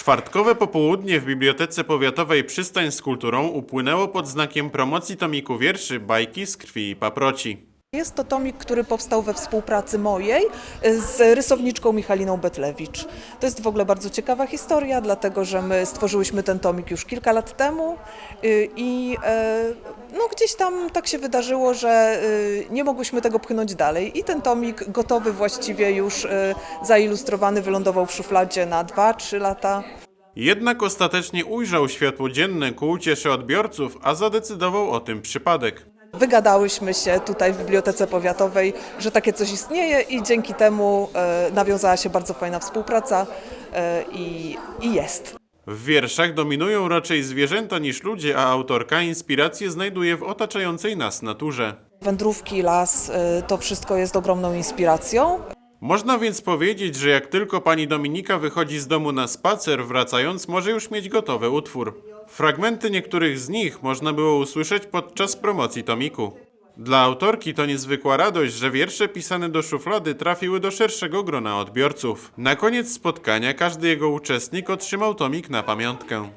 Czwartkowe popołudnie w Bibliotece Powiatowej Przystań z Kulturą upłynęło pod znakiem promocji tomiku wierszy Bajki z krwi i paproci. Jest to tomik, który powstał we współpracy mojej y, z rysowniczką Michaliną Betlewicz. To jest w ogóle bardzo ciekawa historia, dlatego że my stworzyłyśmy ten tomik już kilka lat temu y, i e, no, gdzieś tam tak się wydarzyło, że y, nie mogłyśmy tego pchnąć dalej i ten tomik gotowy właściwie już y, zailustrowany wylądował w szufladzie na 2-3 lata. Jednak ostatecznie ujrzał światło dzienne ku uciesze odbiorców, a zadecydował o tym przypadek. Wygadałyśmy się tutaj w Bibliotece Powiatowej, że takie coś istnieje i dzięki temu e, nawiązała się bardzo fajna współpraca i, i jest. W wierszach dominują raczej zwierzęta niż ludzie, a autorka inspirację znajduje w otaczającej nas naturze. Wędrówki, las, e, to wszystko jest ogromną inspiracją. Można więc powiedzieć, że jak tylko pani Dominika wychodzi z domu na spacer, wracając może już mieć gotowy utwór. Fragmenty niektórych z nich można było usłyszeć podczas promocji tomiku. Dla autorki to niezwykła radość, że wiersze pisane do szuflady trafiły do szerszego grona odbiorców. Na koniec spotkania każdy jego uczestnik otrzymał tomik na pamiątkę.